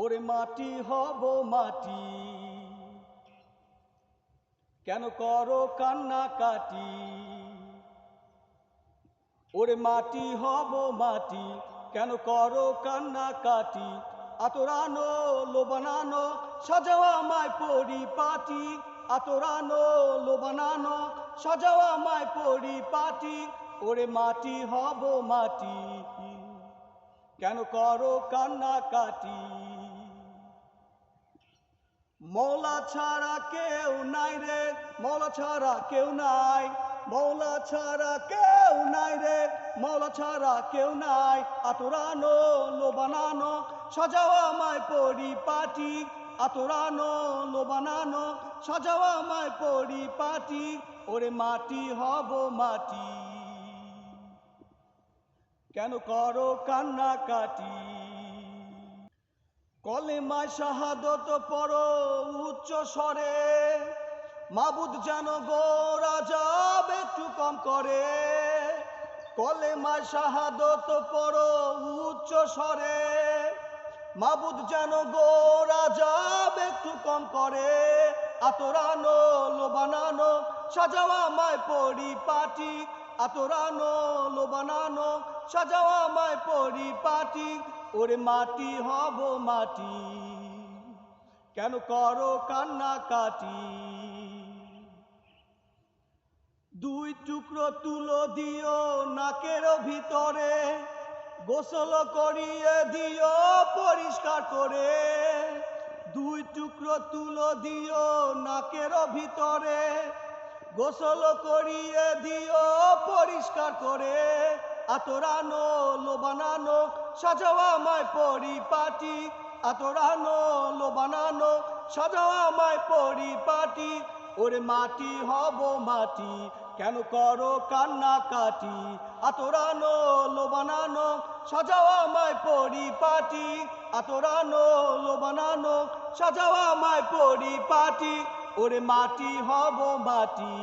ওরে মাটি হব মাটি। কেন করো কান্না কাটি ওরে মাটি হব মাটি, কেন করো কান্না কাটি আতরানো, লোবানানো সাজাওয়া মায় পরিপাটি। আতরানো, লোবানানো সাজাওয়া মায় পরিপাটি। ওরে মাটি হব মাটি, কেন করো কান্না কাটি মৌলা ছাড়া কেউ নাই রে, মৌলা ছাড়া কেউ নাই। মৌলা ছাড়া কেউ নাই রে, মৌলা ছাড়া কেউ নাই। আতরানো লোবানানো সাজাওয়া মায় পরিপাটি। আতরানো লোবানানো সাজাওয়া মায় পরিপাটি। ওরে মাটি হব মাটি। কেন করো কান্না কাটি কলেমা শাহাদত পর উচ্চ স্বরে। মাবুদ যেন গোরা যাব একটু কম করে। কলেমা শাহাদত পর উচ্চ স্বরে। মাবুদ যেন গোরা যাব একটু কম করে। আতরানো লোবানানো, সাজাওয়া মায় পরিপাটি। আতরানো লোবানানো সাজাওয়া মায় পরিপাটি, ওরে মাটি হব মাটি। কেন করো কান্না কাটি দুই টুকরো তুলো দিও নাকের ভিতরে, গোসল করিয়ে দিও পরিষ্কার করে। দুই টুকরো তুলো দিও নাকের ভিতরে গোসল করিয়ে দিও, পরিষ্কার করে। আতরানো লোবানানো সাজাও আমায় পরিপাটি। আতরানো লোবানানো সাজাও আমায় পরিপাটি। ওরে মাটি হব মাটি কেন করো কান্না কাটি আতরানো, লোবানানো, সাজাও মায় পরিপাটি। আতরানো, লোবানানো, সাজাও মায় পরিপাটি। ওরে মাটি হব মাটি।